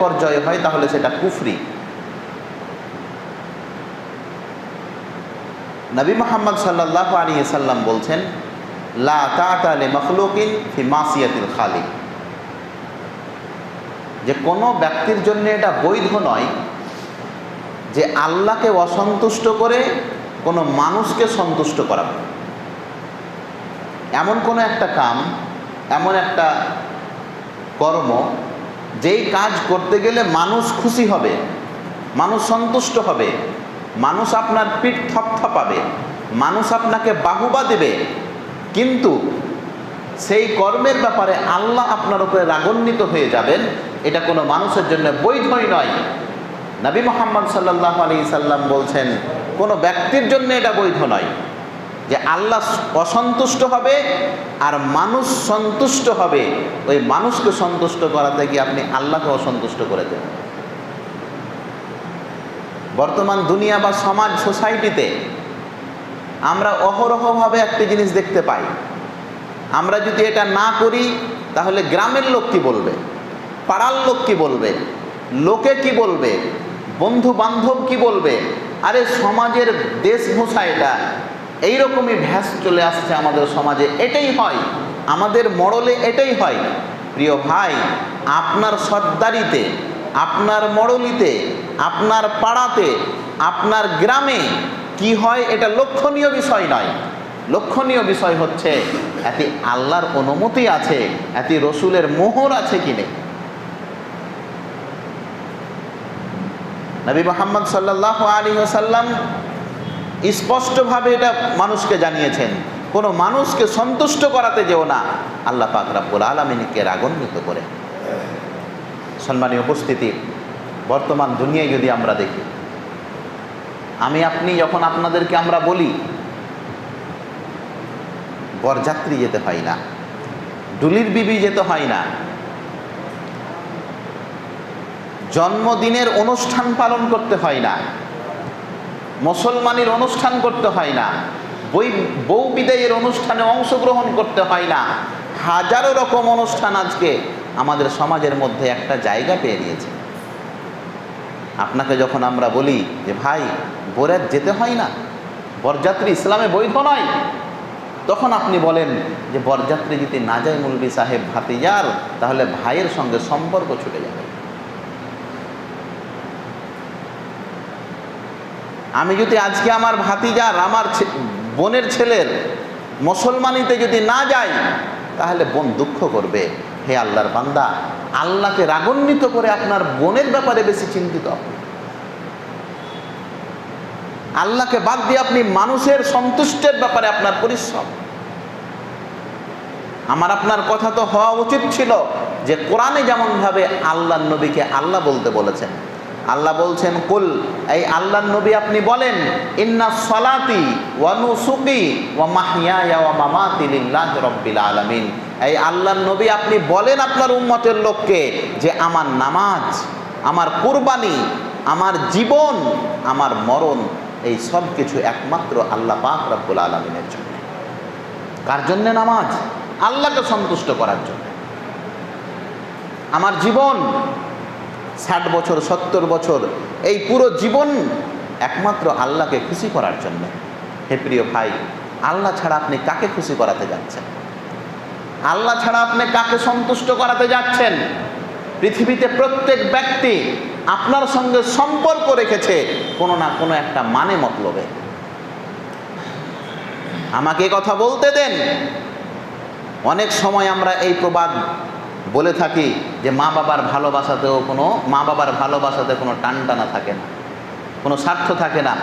পর্যায়ে হয়, তাহলে সেটা কুফরি। নবী মোহাম্মদ সাল্লাহ আলী সাল্লাম বলছেন, লা তালে মখলুকিন ফি মাসিয়াতিল খালিক। যে কোনো ব্যক্তির জন্য এটা বৈধ নয় যে আল্লাহকে অসন্তুষ্ট করে কোনো মানুষকে সন্তুষ্ট করাবে এমন কোনো একটা কাম, এমন একটা কর্ম যেই কাজ করতে গেলে মানুষ খুশি হবে, মানুষ সন্তুষ্ট হবে, মানুষ আপনার পিঠ থপথপাবে, মানুষ আপনাকে বাহুবা দেবে, কিন্তু সেই কর্মের ব্যাপারে আল্লাহ আপনার উপরে রাগান্বিত হয়ে যাবেন, এটা কোনো মানুষের জন্য বৈধই নয়। নবী মোহাম্মদ সাল্লাহ আলী সাল্লাম বলছেন, কোনো ব্যক্তির জন্য এটা বৈধ নয়। যে আল্লাহ অসন্তুষ্ট হবে আর মানুষ সন্তুষ্ট হবে, ওই মানুষকে সন্তুষ্ট করাতে গিয়ে আপনি আল্লাহকে অসন্তুষ্ট করে দেন। বর্তমান দুনিয়া বা সমাজ, সোসাইটিতে আমরা অহরহভাবে একটি জিনিস দেখতে পাই। আমরা যদি এটা না করি, তাহলে গ্রামের লোক কি বলবে? পাড়ার লোক কি বলবে? লোকে কি বলবে? বন্ধু বান্ধব কি বলবে? আরে সমাজের দেশভূষা এটা। এইরকমই ভ্যাস চলে আসছে আমাদের সমাজে, এটাই হয়। আমাদের মরলে এটাই হয়। প্রিয় ভাই, আপনার সর্দারিতে, আপনার মরলিতে, আপনার পাড়াতে, আপনার গ্রামে কি হয় এটা লক্ষণীয় বিষয় নয়। লক্ষণীয় বিষয় হচ্ছে, এতে আল্লাহর অনুমতি আছে, এতে রসুলের মোহর আছে কি নেই? নবী মোহাম্মদ সাল্লাহ আলী সাল্লাম স্পষ্টভাবে এটা মানুষকে জানিয়েছেন। কোনো মানুষকে সন্তুষ্ট করাতে যেও না। আল্লাহ পাক রাব্বুল আলমিনকে রাগান্বিত করে। সম্মানীয় উপস্থিতি, বর্তমান দুনিয়ায় যদি আমরা দেখি, আমি আপনি যখন আপনাদেরকে আমরা বলি বরযাত্রী যেতে হয় না, ডুলির বিবি যেতে হয় না, জন্মদিনের অনুষ্ঠান পালন করতে হয় না মুসলমানের অনুষ্ঠান করতে হয় না। বই, বউ বিদায়ের অনুষ্ঠানে অংশগ্রহণ করতে হয় না। হাজারো রকম অনুষ্ঠান আজকে আমাদের সমাজের মধ্যে একটা জায়গা পেয়ে নিয়েছে আপনাকে যখন আমরা বলি যে, ভাই, বোরাত যেতে হয় না। বরযাত্রী ইসলামে বৈধ নয়। তখন আপনি বলেন যে, বরযাত্রী যদি না যায় মুলবি সাহেব ভাতিজার, তাহলে ভাইয়ের সঙ্গে সম্পর্ক ছুটে যাবে। আমি যদি আজকে আমার ভাতিজার আমার বোনের ছেলের মুসলমানিতে যদি না যাই, তাহলে বোন দুঃখ করবে। হে আল্লাহর বান্দা, আল্লাহকে রাগান্বিত করে আপনার বোনের ব্যাপারে বেশি চিন্তিত আল্লাহকে বাদ দিয়ে আপনি মানুষের সন্তুষ্টের ব্যাপারে আপনার পরিশ্রম। আমার আপনার কথা তো হওয়া উচিত ছিল যে কোরআনে যেমনভাবে আল্লাহ নবীকে আল্লাহ বলতে বলেছেন আল্লাহ বলছেন, কুল, এই আল্লাহ নবী আপনি বলেন, ইন্না সলাতি ওয়া নুসুকি ওয়া মাহইয়ায়া ওয়া মামাতি লিল্লাহি রাব্বিল আলামিন। এই আল্লাহ নবী আপনি বলেন আপনার উম্মতের লোককে যে আমার নামাজ, আমার কুরবানি, আমার জীবন, আমার মরণ, এই সব কিছু একমাত্র আল্লাহ পাক রব্বুল আলমিনের জন্য। কার জন্যে নামাজ? আল্লাহকে সন্তুষ্ট করার জন্য। আমার জীবন ষাট বছর, সত্তর বছর, এই পুরো জীবন একমাত্র আল্লাহকে খুশি করার জন্য। হে প্রিয় ভাই, আল্লাহ ছাড়া আপনি কাকে খুশি করাতে যাচ্ছেন? আল্লাহ ছাড়া আপনি কাকে সন্তুষ্ট করাতে যাচ্ছেন? পৃথিবীতে প্রত্যেক ব্যক্তি আপনার সঙ্গে সম্পর্ক রেখেছে, কোনো না কোনো একটা মানে মতলবে। আমাকে কথা বলতে দেন। অনেক সময় আমরা এই প্রবাদ বলে থাকি যে মা বাবার ভালোবাসাতেও কোনো, মা বাবার ভালোবাসাতে কোনো টান টানা থাকে না, কোনো স্বার্থ থাকে না।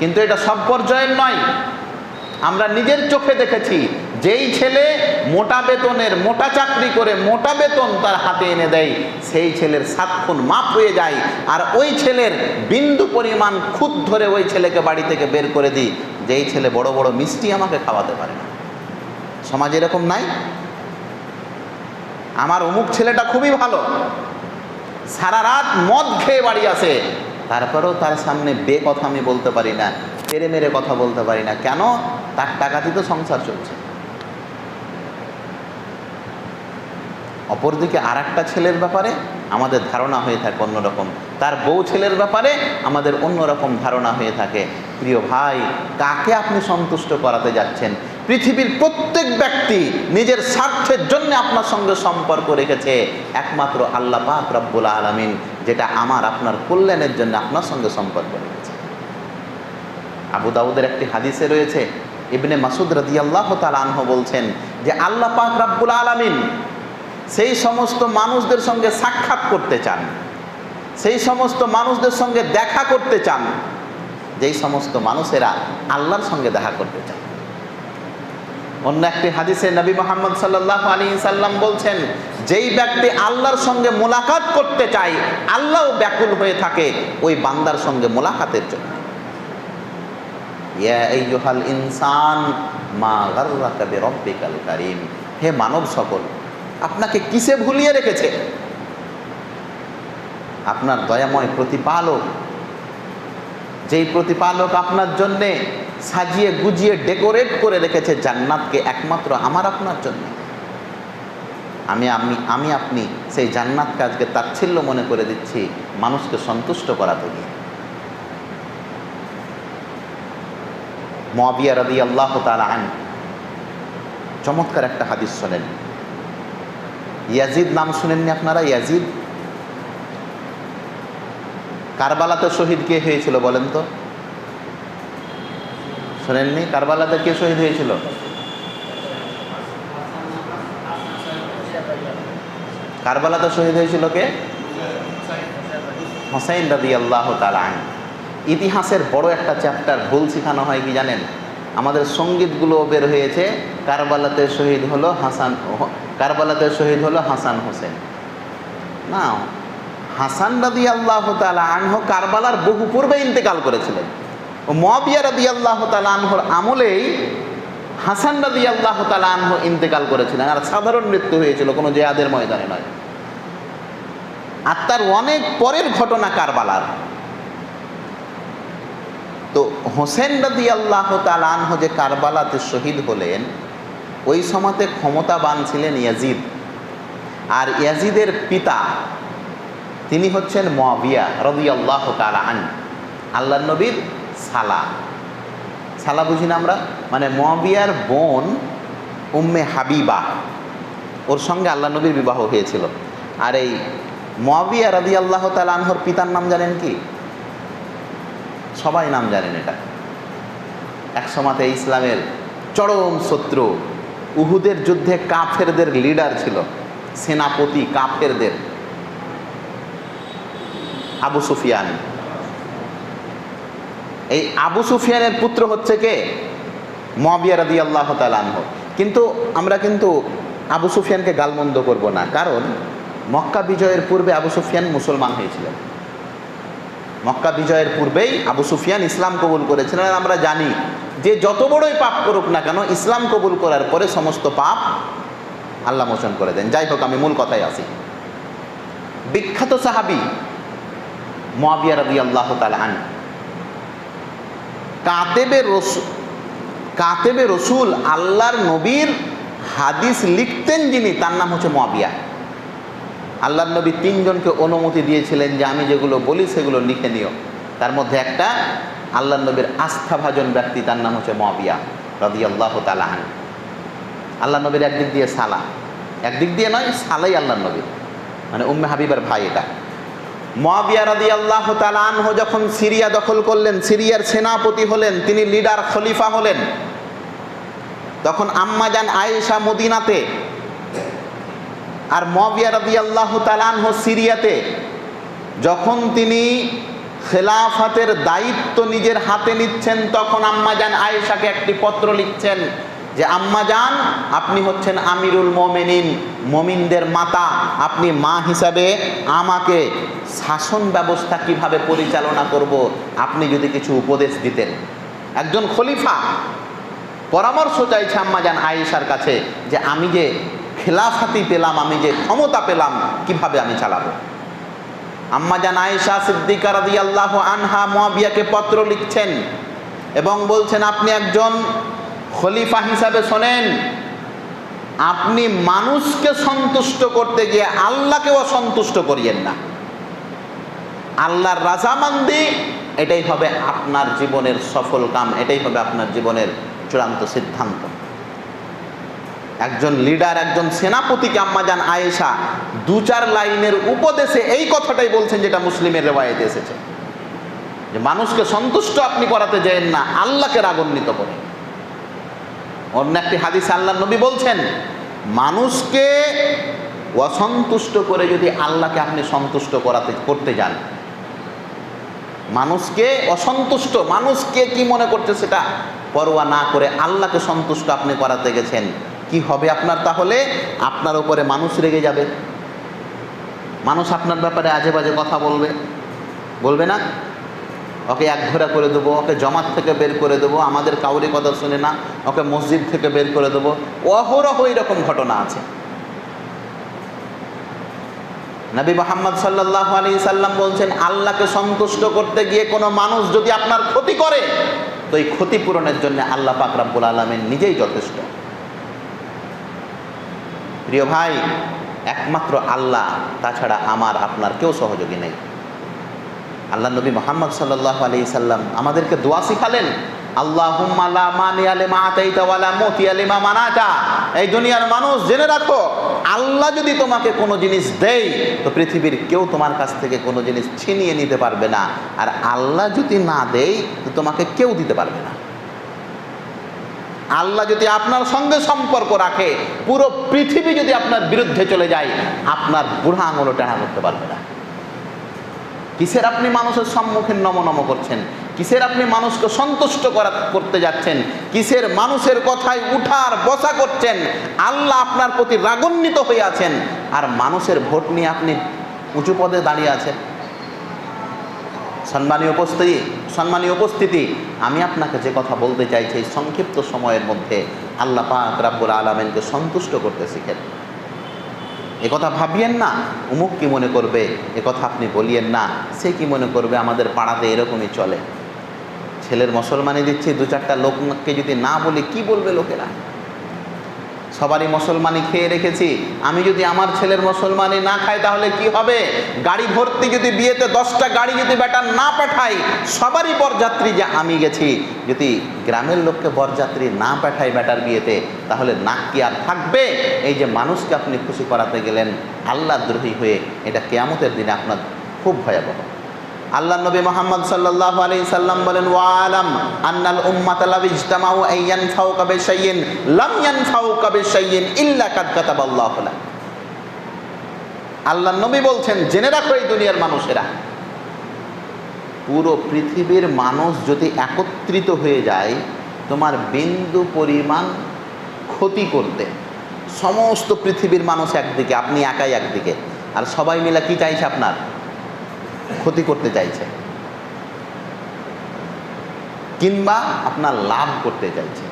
কিন্তু এটা সব পর্যায়ের নয়। আমরা নিজের চোখে দেখেছি, যেই ছেলে মোটা বেতনের, মোটা চাকরি করে মোটা বেতন তার হাতে এনে দেয়, সেই ছেলের সাতক্ষণ মাপ হয়ে যায়। আর ওই ছেলের বিন্দু পরিমাণ খুদ ধরে ওই ছেলেকে বাড়ি থেকে বের করে দিই। যেই ছেলে বড় বড় মিষ্টি আমাকে খাওয়াতে পারে না। সমাজ এরকম নাই? আমার অমুক ছেলেটা খুবই ভালো। সারা রাত মদ খেয়ে বাড়ি আসে। তারপরেও তার সামনে বে কথা আমি বলতে পারি না, তেরে মেরে কথা বলতে পারি না। কেন? তার টাকাতেই তো সংসার চলছে। অপরদিকে আর একটা ছেলের ব্যাপারে আমাদের ধারণা হয়ে থাকে অন্যরকম। তার বউ ছেলের ব্যাপারে আমাদের অন্যরকম ধারণা হয়ে থাকে। প্রিয় ভাই, কাকে আপনি সন্তুষ্ট করাতে যাচ্ছেন? পৃথিবীর প্রত্যেক ব্যক্তি নিজের স্বার্থের জন্য আপনার সঙ্গে সম্পর্ক রেখেছে একমাত্র আল্লাহ পাক রব্বুল আলমিন, যেটা আমার, আপনার কল্যাণের জন্য আপনার সঙ্গে সম্পর্ক রেখেছে। আবু দাউদের একটি হাদিসে রয়েছে, ইবনে মাসুদ রাদি আল্লাহ আনহ বলছেন যে, আল্লাহ পাক রাব্বুল আলামিন সেই সমস্ত মানুষদের সঙ্গে সাক্ষাৎ করতে চান, সেই সমস্ত মানুষদের সঙ্গে দেখা করতে চান, যেই সমস্ত মানুষেরা আল্লাহর সঙ্গে দেখা করতে চান। অন্য একটি হাদিসে নবী মোহাম্মদ সাল্লাহ আলী সাল্লাম বলছেন, যেই ব্যক্তি আল্লাহর সঙ্গে মোলাকাত করতে চায় আল্লাহ ব্যাকুল হয়ে থাকে ওই বান্দার সঙ্গে মোলাকাতের জন্য। ইনসান মা হে মানব সকল, আপনাকে কিসে ভুলিয়ে রেখেছে? আপনার দয়াময় প্রতিপালক, যেই প্রতিপালক আপনার জন্যে সাজিয়ে গুজিয়ে ডেকোরেট করে রেখেছে জান্নাতকে একমাত্র আমার আপনার জন্য। আমি আমি আমি আপনি সেই জান্নাত কাজকে তাচ্ছিল্য মনে করে দিচ্ছি, মানুষকে সন্তুষ্ট করাতে গিয়ে মবিয়া রদি আল্লাহ আন, চমৎকার একটা হাদিস শোনেন। ইয়াজিদ নাম শুনেননি আপনারা? ইয়াজিদ? কারবালাতে শহীদ কে হয়েছিল বলেন তো? শোনেননি কারবালাতে কে শহীদ হয়েছিল? কারবালাতে শহীদ হয়েছিল কে? হোসাইন রাদি আল্লাহ আন ইতিহাসের বড় একটা চ্যাপ্টার ভুল শেখানো হয় কি জানেন? আমাদের সঙ্গীতগুলো বের হয়েছে, কারবালাতে শহীদ হলো হাসান কারবালাতে শহীদ হলো হাসান হোসেন। না হাসান রাদি আল্লাহ তালা আনহ কারবালার বহু পূর্বে ইন্তেকাল করেছিলেন। ও মবিয়া রাদি আল্লাহ তালা আনহর আমলেই হাসান রাদি আল্লাহ তালা আনহ ইন্তেকাল করেছিলেন। আর সাধারণ মৃত্যু হয়েছিল, কোনো জেহাদের ময়দানে নয়। আর তার অনেক পরের ঘটনা কারবালার। তো হোসেন রাদি আল্লাহ তালানহ যে কারবালাতে শহীদ হলেন, ওই সময়তে ক্ষমতাবান ছিলেন ইয়াজিদ। আর ইয়াজিদের পিতা, তিনি হচ্ছেন মবিয়া রবি আল্লাহ তালান আল্লাহ নবীর সালা। সালা বুঝি না আমরা? মানে মবিয়ার বোন উম্মে হাবিবা। ওর সঙ্গে আল্লাহ নবীর বিবাহ হয়েছিল। আর এই মবিয়া রবি আল্লাহ তালানহর পিতার নাম জানেন কি? সবাই নাম জানেন এটা। এক সময়তে ইসলামের চরম শত্রু। উহুদের যুদ্ধে কাফেরদের লিডার ছিল। সেনাপতি কাফেরদের। আবু সুফিয়ান। এই আবু সুফিয়ানের পুত্র হচ্ছে কে? মবিয়া রাদি আল্লাহ তালানহ কিন্তু আমরা কিন্তু আবু সুফিয়ানকে গালমন্দ করব না। কারণ মক্কা বিজয়ের পূর্বে আবু সুফিয়ান মুসলমান হয়েছিলেন। মক্কা বিজয়ের পূর্বেই আবু সুফিয়ান ইসলাম কবুল করেছিলেন। আর আমরা জানি যে যত বড়ই পাপ করুক না কেন, ইসলাম কবুল করার পরে সমস্ত পাপ আল্লাহ মোচন করে দেন। যাই হোক, আমি মূল কথায় আসি। বিখ্যাত সাহাবি মোয়াবিয়া রবি আল্লাহ তালা আন কাতেবে রসুল কাতেবে রসুল আল্লাহর নবীর হাদিস লিখতেন যিনি, তার নাম হচ্ছে মোয়াবিয়া। আল্লাহ নবী তিনজনকে অনুমতি দিয়েছিলেন যে আমি যেগুলো বলি সেগুলো লিখে নিও। তার মধ্যে একটা আল্লাহ নবীর আস্থাভাজন ব্যক্তি, তার নাম হচ্ছে মবিয়া রদি আল্লাহ তালাহান আল্লাহ নবীর একদিক দিয়ে সালা, একদিক দিয়ে নয়, সালাই আল্লাহ নবীর। মানে উম্মে হাবিবার ভাই এটা। মবিয়া রদি আল্লাহ তালাহ যখন সিরিয়া দখল করলেন, সিরিয়ার সেনাপতি হলেন, তিনি লিডার খলিফা হলেন। তখন আম্মাজান আয়েশা মদিনাতে আর মবিয়া রবি আল্লাহ তালানহ সিরিয়াতে, যখন তিনি খেলাফাতের দায়িত্ব নিজের হাতে নিচ্ছেন, তখন আম্মাজান আয়েশাকে একটি পত্র লিখছেন যে আম্মাজান আপনি হচ্ছেন আমিরুল মোমেনিন, মমিনদের মাতা। আপনি মা হিসাবে আমাকে শাসন ব্যবস্থা কীভাবে পরিচালনা করব, আপনি যদি কিছু উপদেশ দিতেন। একজন খলিফা পরামর্শ চাইছে আম্মাজান আয়েশার কাছে যে আমি যে খেলাফাতি পেলাম, আমি যে ক্ষমতা পেলাম, কীভাবে আমি চালাবো? আম্মা জান আয়েশা সিদ্দিকা রাদি আল্লাহ আনহা মোয়াবিয়াকে পত্র লিখছেন এবং বলছেন, আপনি একজন খলিফা হিসাবে শোনেন, আপনি মানুষকে সন্তুষ্ট করতে গিয়ে আল্লাহকে অসন্তুষ্ট করিয়েন না। আল্লাহর রাজামান্দি এটাই হবে আপনার জীবনের সফল কাম, এটাই হবে আপনার জীবনের চূড়ান্ত সিদ্ধান্ত। একজন লিডার, একজন সেনাপতিকে আম্মাজান আয়েশা দু চার লাইনের উপদেশে এই কথাটাই বলছেন যেটা মুসলিমের রেওয়ায়তে এসেছে। যে মানুষকে সন্তুষ্ট আপনি করাতে যেন না, আল্লাহকে রাগান্বিত করে অন্য একটি হাদিস আল্লাহ নবী বলছেন, মানুষকে অসন্তুষ্ট করে যদি আল্লাহকে আপনি সন্তুষ্ট করাতে, করতে যান। মানুষকে অসন্তুষ্ট, মানুষকে কি মনে করছে সেটা পরোয়া না করে আল্লাহকে সন্তুষ্ট আপনি করাতে গেছেন, কি হবে আপনার তাহলে? আপনার উপরে মানুষ রেগে যাবে। মানুষ আপনার ব্যাপারে আজে বাজে কথা বলবে। বলবে না? ওকে এক ঘোরা করে দেবো, ওকে জমাত থেকে বের করে দেবো, আমাদের কাউরি কথা শুনে না, ওকে মসজিদ থেকে বের করে দেবো। অহরহ এরকম ঘটনা আছে। নবী মোহাম্মদ সাল্লাহ আলী সাল্লাম বলছেন, আল্লাহকে সন্তুষ্ট করতে গিয়ে কোনো মানুষ যদি আপনার ক্ষতি করে, তো এই ক্ষতিপূরণের জন্য আল্লাহ পাক রাব্বুল আলমেন নিজেই যথেষ্ট। প্রিয় ভাই, একমাত্র আল্লাহ, তাছাড়া আমার, আপনার কেউ সহযোগী নেই। আল্লাহ নবী মোহাম্মদ সাল্লাহ আলি সাল্লাম আমাদেরকে দোয়া শিখালেন এই দুনিয়ার মানুষ জেনে রাখো, আল্লাহ যদি তোমাকে কোনো জিনিস দেয়, তো পৃথিবীর কেউ তোমার কাছ থেকে কোনো জিনিস ছিনিয়ে নিতে পারবে না। আর আল্লাহ যদি না দেয়, তো তোমাকে কেউ দিতে পারবে না। আল্লাহ যদি আপনার সঙ্গে সম্পর্ক রাখে, পুরো পৃথিবী যদি আপনার বিরুদ্ধে চলে যায়, আপনার বুড়া আঙুলো টানা করতে পারবে না। কিসের আপনি মানুষের সম্মুখীন নম নম করছেন? কিসের আপনি মানুষকে সন্তুষ্ট করা করতে যাচ্ছেন? কিসের মানুষের কথায় উঠার বসা করছেন? আল্লাহ আপনার প্রতি রাগান্বিত হয়ে আছেন। আর মানুষের ভোট নিয়ে আপনি উঁচু পদে দাঁড়িয়ে আছেন। সম্মানীয় উপস্থিতি সম্মানীয় উপস্থিতি, আমি আপনাকে যে কথা বলতে চাইছি সংক্ষিপ্ত সময়ের মধ্যে আল্লাহ পাক রাব্বুল আলমেনকে সন্তুষ্ট করতে শিখেন। কথা ভাবিয়েন না। উমুক কি মনে করবে? কথা আপনি বলিয়েন না। সে কি মনে করবে? আমাদের পাড়াতে এরকমই চলে। ছেলের মুসলমানি দিচ্ছে দু চারটা লোককে যদি না বলি, কি বলবে লোকেরা? সবারই মুসলমানি খেয়ে রেখেছি। আমি যদি আমার ছেলের মুসলমানি না খাই, তাহলে কি হবে? গাড়ি ভর্তি যদি বিয়েতে দশটা গাড়ি যদি বেটা না পাঠাই, সবারই বরযাত্রী যে আমি গেছি। যদি গ্রামের লোককে বরযাত্রী না পাঠাই বেটার বিয়েতে, তাহলে নাক কি আর থাকবে? এই যে মানুষকে আপনি খুশি করাতে গেলেন আল্লাহ দ্রোহী হয়ে, এটা কেয়ামতের দিনে আপনার খুব ভয়াবহ। আল্লাহ নবী মোহাম্মদ সাল্লাহ আলী সাল্লাম বলেন ওয়ালাম আন্নাল উম্মাত লাভ ইজতামাউ আইয়ান ফাউ কাবে শাইয়িন লাম কাবে শাইয়িন ইল্লা কাদ কাতাবাল্লাহু লাহ। আল্লাহ নবী বলছেন, জেনে রাখো এই দুনিয়ার মানুষেরা। পুরো পৃথিবীর মানুষ যদি একত্রিত হয়ে যায়, তোমার বিন্দু পরিমাণ ক্ষতি করতে। সমস্ত পৃথিবীর মানুষ একদিকে, আপনি একাই একদিকে। আর সবাই মিলে কি চাইছে আপনার? ক্ষতি করতে চাইছে। কিংবা আপনার লাভ করতে চাইছে।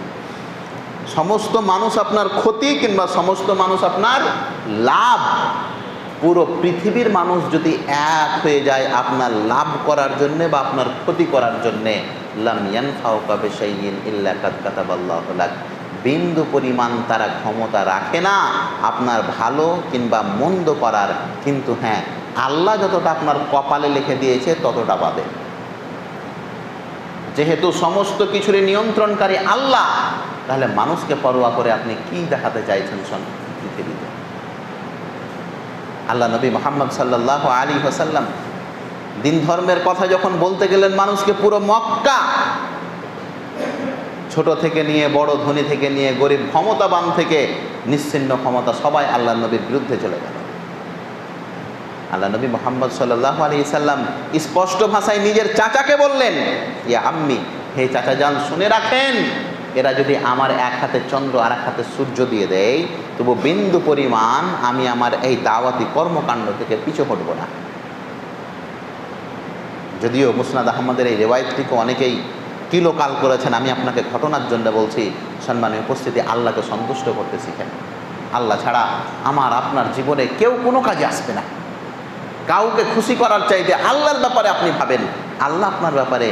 সমস্ত মানুষ আপনার ক্ষতি কিংবা সমস্ত মানুষ আপনার লাভ। পুরো পৃথিবীর মানুষ যদি এক হয়ে যায় আপনার লাভ করার জন্যে বা আপনার ক্ষতি করার জন্যে বিন্দু পরিমাণ তারা ক্ষমতা রাখে না। আপনার ভালো কিংবা মন্দ করার। কিন্তু হ্যাঁ আল্লাহ যতটা আপনার কপালে লিখে দিয়েছে, ততটা পাবে যেহেতু সমস্ত কিছুরই নিয়ন্ত্রণকারী আল্লাহ, তাহলে মানুষকে পরোয়া করে আপনি কি দেখাতে চাইছেন পৃথিবীতে? আল্লাহ নবী মোহাম্মদ সাল্লাহ আলী হাসাল্লাম দিন ধর্মের কথা যখন বলতে গেলেন মানুষকে পুরো মক্কা, ছোট থেকে নিয়ে বড়, ধনী থেকে নিয়ে গরিব, ক্ষমতাবান থেকে নিশ্চিন্ন ক্ষমতা সবাই আল্লাহ নবীর বিরুদ্ধে চলে গেল। আল্লাহ নবী মোহাম্মদ সাল্লাহ আলী সাল্লাম স্পষ্ট ভাষায় নিজের চাচাকে বললেন, ইয়া আম্মি, হে চাচা যান শুনে রাখেন, এরা যদি আমার এক হাতে চন্দ্র আর এক হাতে সূর্য দিয়ে দেয়, তবু বিন্দু পরিমাণ আমি আমার এই দাওয়াতি কর্মকাণ্ড থেকে পিছু হটব না। যদিও মুসনাদ আহমদের এই রেওয়ায়তটিকে অনেকেই কিলোকাল করেছেন, আমি আপনাকে ঘটনার জন্য বলছি সম্মানের উপস্থিতি, আল্লাহকে সন্তুষ্ট করতে শিখেন। আল্লাহ ছাড়া আমার, আপনার জীবনে কেউ কোনো কাজে আসবে না। কাউকে খুশি করার চাইতে আল্লাহর ব্যাপারে আপনি ভাবেন। আল্লাহ আপনার ব্যাপারে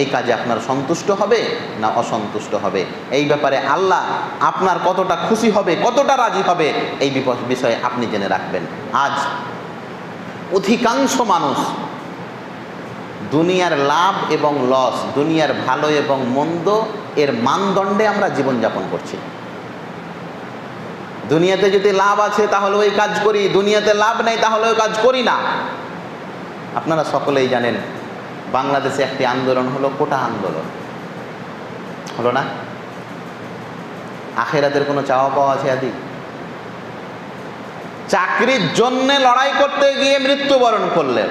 এই কাজে আপনার সন্তুষ্ট হবে না অসন্তুষ্ট হবে? এই ব্যাপারে আল্লাহ আপনার কতটা খুশি হবে, কতটা রাজি হবে, এই বিষয়ে আপনি জেনে রাখবেন। আজ অধিকাংশ মানুষ দুনিয়ার লাভ এবং লস, দুনিয়ার ভালো এবং মন্দ এর মানদণ্ডে আমরা জীবনযাপন করছি। দুনিয়াতে যদি লাভ আছে, তাহলে ওই কাজ করি। দুনিয়াতে লাভ নেই, তাহলে ওই কাজ করি না। আপনারা সকলেই জানেন, বাংলাদেশে একটি আন্দোলন হলো কোটা আন্দোলন। হলো না? আখেরাতের কোনো চাওয়া পাওয়া আছে আদি? চাকরির জন্যে লড়াই করতে গিয়ে মৃত্যুবরণ করলেন।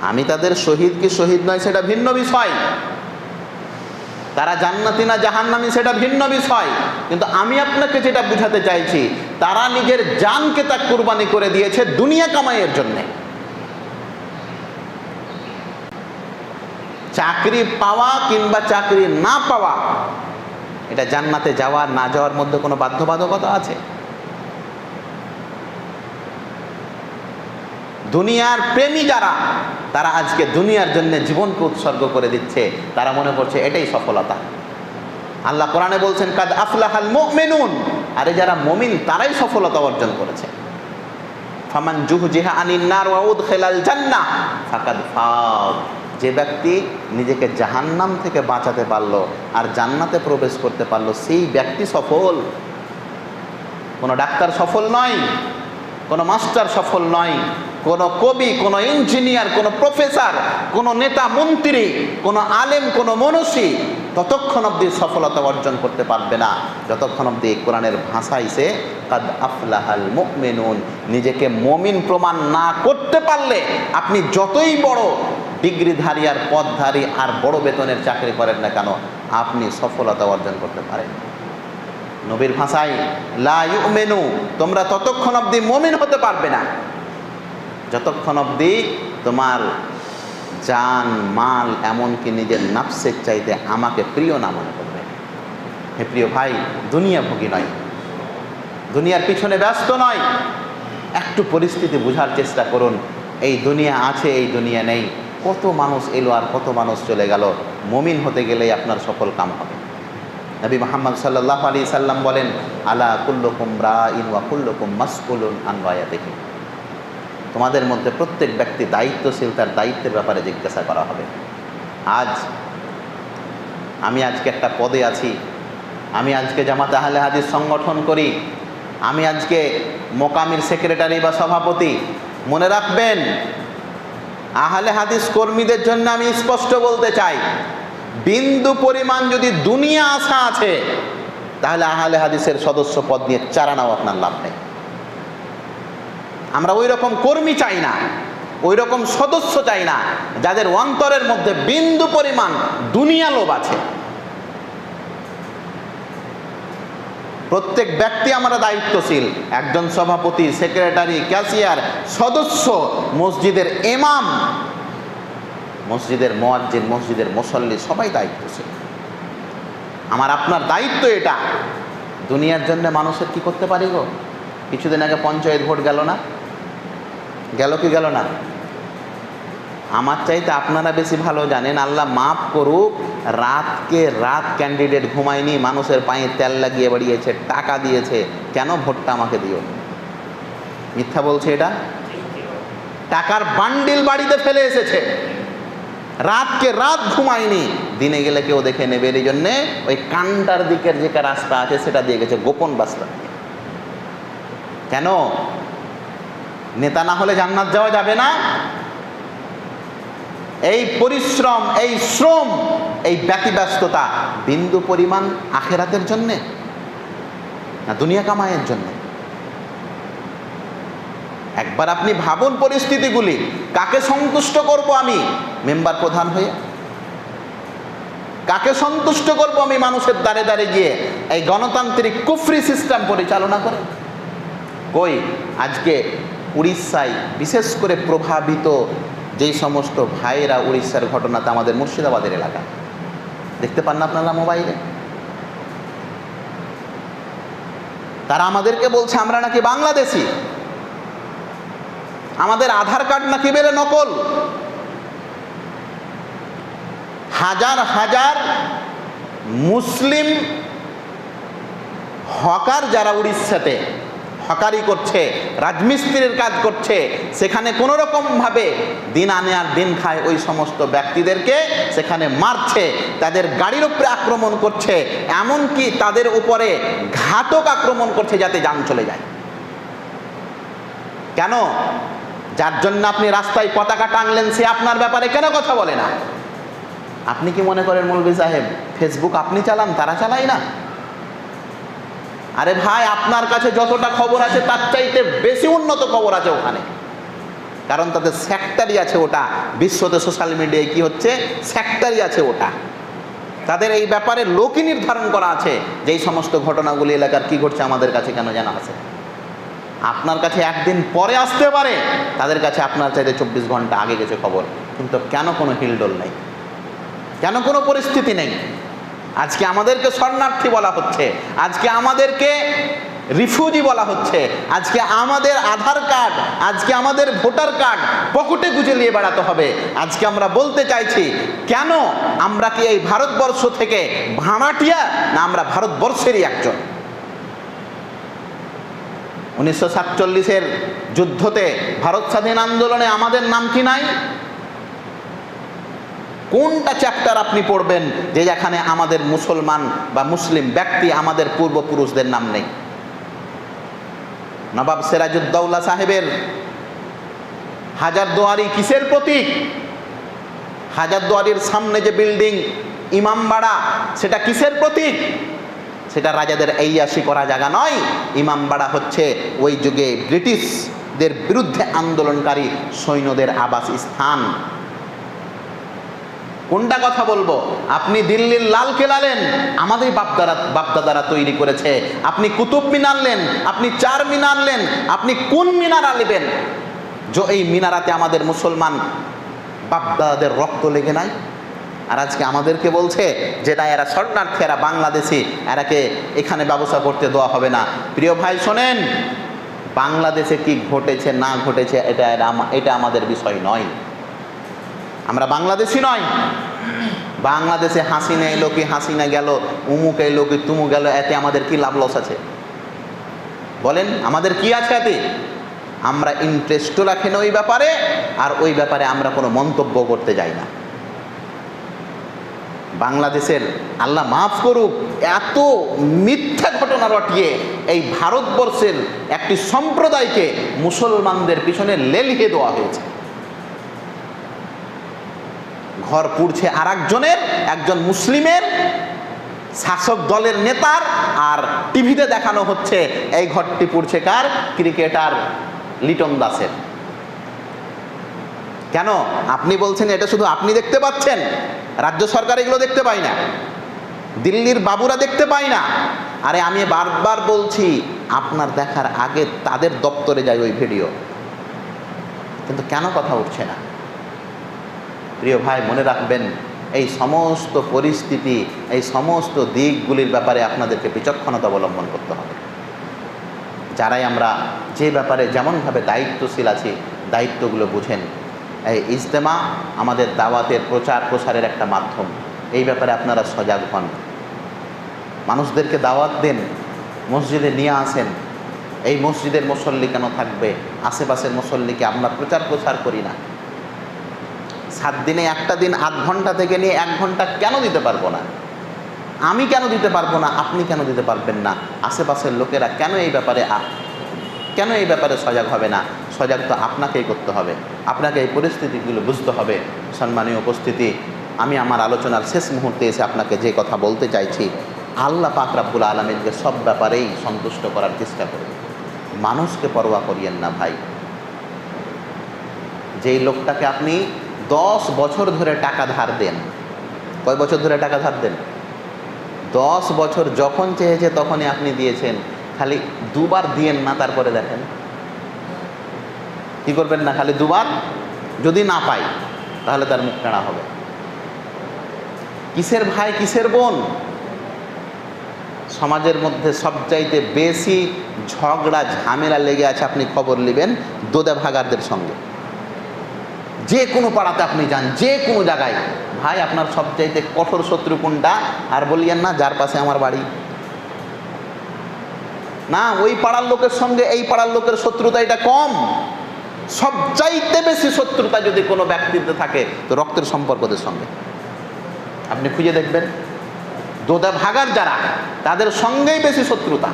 আমি তাদের শহীদ কি শহীদ নয়, সেটা ভিন্ন বিষয়। তারা জান্নাতি না জাহান্নামি সেটা ভিন্ন বিষয়। কিন্তু আমি আপনাকে যেটা বুঝাতে চাইছি, তারা নিজের জানকে তা কুরবানি করে দিয়েছে দুনিয়া কামাইয়ের জন্যে। চাকরি পাওয়া কিংবা চাকরি না পাওয়া, এটা জান্নাতে যাওয়া না যাওয়ার মধ্যে কোনো বাধ্যবাধকতা আছে? দুনিয়ার প্রেমী যারা তারা আজকে দুনিয়ার জন্য জীবনকে উৎসর্গ করে দিচ্ছে, তারা মনে করছে এটাই সফলতা। আল্লাহ কোরআনে বলছেন, কাদ আফলাহাল মুমিনুন। আরে যারা মমিন, তারাই সফলতা অর্জন করেছে। ফামান জুহজিহা আনিন নার ওয়া উদখিলাল জান্নাহ, ফাকাদ ফাজ যে ব্যক্তি নিজেকে জাহান্নাম থেকে বাঁচাতে পারল আর জান্নাতে প্রবেশ করতে পারল, সেই ব্যক্তি সফল। কোনো ডাক্তার সফল নয়, কোনো মাস্টার সফল নয়। কোনো কবি, কোনো ইঞ্জিনিয়ার, কোনো প্রফেসর, কোনো নেতা মন্ত্রী, কোনো আলেম, কোনো মনসী ততক্ষণ অব্দি সফলতা অর্জন করতে পারবে না। যতক্ষণ এই কোরআনের ভাষায় সে কাদ আফলাহাল মুমিনুন, নিজেকে মমিন প্রমাণ না করতে পারলে আপনি যতই বড় ডিগ্রিধারী আর পদধারী আর বড় বেতনের চাকরি করেন না কেন, আপনি সফলতা অর্জন করতে পারেন। নবীর ভাষায়, লা ইউমেনু তোমরা ততক্ষণ অবধি মমিন হতে পারবে না। যতক্ষণ অবধি তোমার জান, মাল, এমনকি নিজের নাফসের চাইতে আমাকে প্রিয় না মনে করবে। হে প্রিয় ভাই দুনিয়া ভোগী নয়। দুনিয়ার পিছনে ব্যস্ত নয়। একটু পরিস্থিতি বোঝার চেষ্টা করুন। এই দুনিয়া আছে, এই দুনিয়া নেই। কত মানুষ এলো আর কত মানুষ চলে গেল। মমিন হতে গেলেই আপনার সফল কাম হবে। নবী মোহাম্মদ সাল্লাহ আলী সাল্লাম বলেন, আলা কুল্লকুম রা ইন ওয়া কুল্লকুম মাসকুলুন আনবায়া দেখি তোমাদের মধ্যে প্রত্যেক ব্যক্তি দায়িত্বশীল, তার দায়িত্বের ব্যাপারে জিজ্ঞাসা করা হবে। আজ আমি আজকে একটা পদে আছি। আমি আজকে জামাত আহলে হাদিস সংগঠন করি। আমি আজকে মোকামির সেক্রেটারি বা সভাপতি। মনে রাখবেন, আহলে হাদিস কর্মীদের জন্য আমি স্পষ্ট বলতে চাই, বিন্দু পরিমাণ যদি দুনিয়া আশা আছে, তাহলে আহলে হাদিসের সদস্য পদ নিয়ে চারানাও আপনার লাভ নেই। আমরা ওই রকম কর্মী চাই না, ওই রকম সদস্য চাই না, যাদের অন্তরের মধ্যে বিন্দু পরিমাণ দুনিয়া লোভ আছে। প্রত্যেক ব্যক্তি আমরা দায়িত্বশীল, একজন সভাপতি, সেক্রেটারি, ক্যাশিয়ার, সদস্য, মসজিদের এমাম মসজিদের মোয়াজ্জিন, মসজিদের মুসল্লি, সবাই দায়িত্বশীল। আমার, আপনার দায়িত্ব এটা। দুনিয়ার জন্য মানুষের কি করতে পারি গো? কিছুদিন আগে পঞ্চায়েত ভোট গেল না? গেল কি গেল না? আমার চাইতে আপনারা বেশি ভালো জানেন, আল্লাহ মাফ করুক, রাতকে রাত ক্যান্ডিডেট ঘুমায়নি, মানুষের পায়ে তেল লাগিয়ে বাড়িয়েছে, টাকা দিয়েছে, কেন ভোটটা আমাকে দিও? মিথ্যা বলছে এটা? টাকার বান্ডিল বাড়িতে ফেলে এসেছে। রাতকে রাত ঘুমায়নি, দিনে গেলে কেউ দেখে নেবে, এই জন্যে ওই কান্ডার দিকের যে রাস্তা আছে, সেটা দিয়ে গেছে গোপন রাস্তা। কেন? নেতা না হলে জান্নাত যাওয়া যাবে না। এই পরিশ্রম, এই শ্রম, এই ব্যতিব্যস্ততা বিন্দু পরিমাণ আখেরাতের জন্যে না দুনিয়া কামায়ের জন্য? একবার আপনি ভাবুন পরিস্থিতিগুলি, কাকে সন্তুষ্ট করব আমি মেম্বার প্রধান হয়ে? কাকে সন্তুষ্ট করব আমি মানুষের দ্বারে দ্বারে গিয়ে এই গণতান্ত্রিক কুফরি সিস্টেম পরিচালনা করে? কই? আজকে উড়িষ্যায় বিশেষ করে প্রভাবিত যেই সমস্ত ভাইয়েরা উড়িষ্যার ঘটনাতে আমাদের মুর্শিদাবাদের এলাকা। দেখতে পান না আপনারা মোবাইলে? তারা আমাদেরকে বলছে, আমরা নাকি বাংলাদেশি। আমাদের আধার কার্ড নাকি বেড়ে নকল। হাজার হাজার মুসলিম হকার যারা উড়িষ্যাতে হকারি করছে, রাজমিস্ত্রির কাজ করছে, সেখানে কোনো রকমভাবে দিন আনে আর দিন খায় ওই সমস্ত ব্যক্তিদেরকে সেখানে মারছে, তাদের গাড়ির উপরে আক্রমণ করছে, এমনকি তাদের উপরে ঘাতক আক্রমণ করছে যাতে যান চলে যায়। কেন? যার জন্য আপনি রাস্তায় পতাকা টাঙলেন সে আপনার ব্যাপারে কেন কথা বলে না? আপনি কি মনে করেন মৌলভী সাহেব ফেসবুক আপনি চালান, তারা চালাই না? আরে ভাই, আপনার কাছে যতটা খবর আছে তার চাইতে বেশি উন্নত খবর আছে ওখানে। কারণ তাদের সেক্টরই আছে ওটা। বিশ্বতে সোশ্যাল মিডিয়ায় কি হচ্ছে? সেক্টরই আছে ওটা। তাদের এই ব্যাপারে লোকই নির্ধারণ করা আছে যে এই সমস্ত ঘটনাগুলি এলাকার কি ঘটছে, আমাদের কাছে কেন জানা আছে। আপনার কাছে একদিন পরে আসতে পারে, তাদের কাছে আপনার চাইতে চব্বিশ ঘণ্টা আগে গেছে খবর। কিন্তু কেন কোনো হিলডোল নেই? কেন কোনো পরিস্থিতি নেই? আজকে আমাদেরকে শরণার্থী বলা হচ্ছে। আজকে আমাদেরকে রিফিউজি বলা হচ্ছে। আজকে আমাদের আধার কার্ড, আজকে আমাদের ভোটার কার্ড পকেটে গুজে নিয়ে বেড়াতে হবে। আজকে আমরা বলতে চাইছি, কেন আমরা কি এই ভারতবর্ষ থেকে ভাড়াটিয়া না আমরা ভারতবর্ষেরই একজন? উনিশশো সাতচল্লিশের যুদ্ধতে ভারত স্বাধীন আন্দোলনে আমাদের নাম কি নাই? কোনটা চ্যাপ্টার আপনি পড়বেন যে যেখানে আমাদের মুসলমান বা মুসলিম ব্যক্তি আমাদের পূর্বপুরুষদের নাম নেই? নবাব সিরাজউদ্দৌলা সাহেবের হাজার দুয়ারি কিসের প্রতীক? হাজার দুয়ারির সামনে যে বিল্ডিং ইমামবাড়া সেটা কিসের প্রতীক? সেটা রাজাদের এইয়াসি করা জায়গা নয়। ইমামবাড়া হচ্ছে ওই যুগে ব্রিটিশদের বিরুদ্ধে আন্দোলনকারী সৈন্যদের আবাস স্থান কোনটা কথা বলব? আপনি দিল্লির লাল কেলালেন আমাদের বাপদারা বাপদাদারা তৈরি করেছে। আপনি কুতুব মিনার নেন, আপনি চার মিনার নেন, আপনি কোন মিনারা নেবেন? যে এই মিনারাতে আমাদের মুসলমান বাপদাদাদের রক্ত লেগে নাই? আর আজকে আমাদেরকে বলছে যে, না, এরা শরণার্থী, এরা বাংলাদেশি এরাকে এখানে ব্যবসা করতে দেওয়া হবে না। প্রিয় ভাই, শোনেন, বাংলাদেশে কি ঘটেছে, না ঘটেছে, এটা এটা আমাদের বিষয় নয়। আমরা বাংলাদেশি নয়। বাংলাদেশে হাসিনা এলো কি হাসিনা গেল, উমুক এলো কি তুমু গেল, এতে আমাদের কি লাভ লস আছে? বলেন, আমাদের কি আছে এতে? আমরা ইন্টারেস্টও রাখি না ওই ব্যাপারে, আর ওই ব্যাপারে আমরা কোনো মন্তব্য করতে যাই না। বাংলাদেশের আল্লাহ মাফ করুক, এত মিথ্যা ঘটনা রটিয়ে এই ভারতবর্ষের একটি সম্প্রদায়কে মুসলমানদের পিছনে লেলিয়ে দেওয়া হয়েছে। ঘর পুড়ছে আর একজনের একজন মুসলিমের, শাসক দলের নেতার, আর টিভিতে দেখানো হচ্ছে এই ঘরটি পুড়ছে কার? ক্রিকেটার লিটন দাসের। কেন? আপনি বলছেন এটা শুধু আপনি দেখতে পাচ্ছেন, রাজ্য সরকার এগুলো দেখতে পাই না, দিল্লির বাবুরা দেখতে পায় না। আরে আমি বারবার বলছি, আপনার দেখার আগে তাদের দপ্তরে যায় ওই ভিডিও। কিন্তু কেন কথা উঠছে না? প্রিয় ভাই, মনে রাখবেন, এই সমস্ত পরিস্থিতি, এই সমস্ত দিকগুলির ব্যাপারে আপনাদেরকে বিচক্ষণতা অবলম্বন করতে হবে। যারাই আমরা যে ব্যাপারে যেমনভাবে দায়িত্বশীল আছি, দায়িত্বগুলো বুঝেন। এই ইজতেমা আমাদের দাওয়াতের প্রচার প্রসারের একটা মাধ্যম। এই ব্যাপারে আপনারা সজাগ হন। মানুষদেরকে দাওয়াত দেন, মসজিদে নিয়ে আসেন। এই মসজিদের মুসল্লি কেন থাকবে? আশেপাশের মুসল্লিকে আমরা প্রচার প্রসার করি না? সাত দিনে একটা দিন, আধ ঘণ্টা থেকে নিয়ে এক ঘণ্টা কেন দিতে পারব না? আমি কেন দিতে পারব না? আপনি কেন দিতে পারবেন না? আশেপাশের লোকেরা কেন এই ব্যাপারে কেন এই ব্যাপারে সজাগ হবে না? সজাগ তো আপনাকেই করতে হবে। আপনাকে এই পরিস্থিতিগুলো বুঝতে হবে। সম্মানীয় উপস্থিতি, আমি আমার আলোচনার শেষ মুহূর্তে এসে আপনাকে যে কথা বলতে চাইছি, আল্লাহ পাক রাব্বুল আলমিনকে সব ব্যাপারেই সন্তুষ্ট করার চেষ্টা করবে মানুষকে পরোয়া করিয়েন না ভাই। যেই লোকটাকে আপনি দশ বছর ধরে টাকা ধার দেন। কয় বছর ধরে টাকা ধার দেন? দশ বছর যখন চেয়েছে তখনই আপনি দিয়েছেন। খালি দুবার দিয়েন না, তারপরে দেখেন। কি করবেন না, খালি দুবার? যদি না পাই, তাহলে তার মুখ টানা হবে। কিসের ভাই, কিসের বোন? সমাজের মধ্যে সবচাইতে বেশি ঝগড়া, ঝামেলা লেগে আছে, আপনি খবর নেবেন দোদে ভাগারদের সঙ্গে। যে কোনো পাড়াতে আপনি যান, যে কোনো জায়গায়। ভাই, আপনার সবচাইতে কঠোর শত্রু কোনটা? আর বলিয়েন না, যার পাশে আমার বাড়ি। না, ওই পাড়ার লোকের সঙ্গে এই পাড়ার লোকের শত্রুতা এটা কম। সবচাইতে বেশি শত্রুতা যদি কোনো ব্যক্তিতে থাকে, তো রক্তের সম্পর্কদের সঙ্গে। আপনি খুঁজে দেখবেন দোদা ভাগার যারা, তাদের সঙ্গেই বেশি শত্রুতা।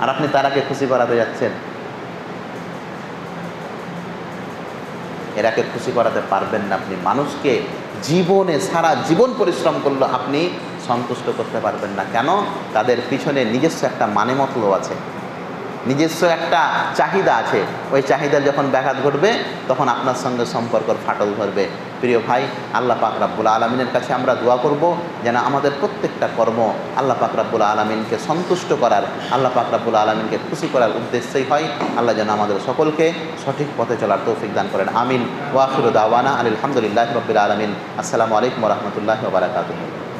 আর আপনি তারাকে খুশি করাতে যাচ্ছেন। এরাকে খুশি করাতে পারবেন না আপনি। মানুষকে জীবনে, সারা জীবন পরিশ্রম করলে আপনি সন্তুষ্ট করতে পারবেন না। কেন? তাদের পিছনে নিজস্ব একটা মানে মতলব আছে। নিজস্ব একটা চাহিদা আছে। ওই চাহিদার যখন ব্যাঘাত ঘটবে, তখন আপনার সঙ্গে সম্পর্কর ফাটল ধরবে। প্রিয় ভাই, আল্লাহ পাক রাব্বুল আলমিনের কাছে আমরা দোয়া করব যেন আমাদের প্রত্যেকটা কর্ম আল্লাহ পাক রাব্বুল আলমিনকে সন্তুষ্ট করার, আল্লাহ পাক রাব্বুল আলমিনকে খুশি করার উদ্দেশ্যই হয়। আল্লাহ যেন আমাদের সকলকে সঠিক পথে চলার তৌফিক দান করেন। আমিন। ওয়াফির দাওয়ানা আলহামদুলিল্লাহ রবিল আলমিন। আসসালামু আলাইকুম রহমতুল্লাহ বারাকাতুহ।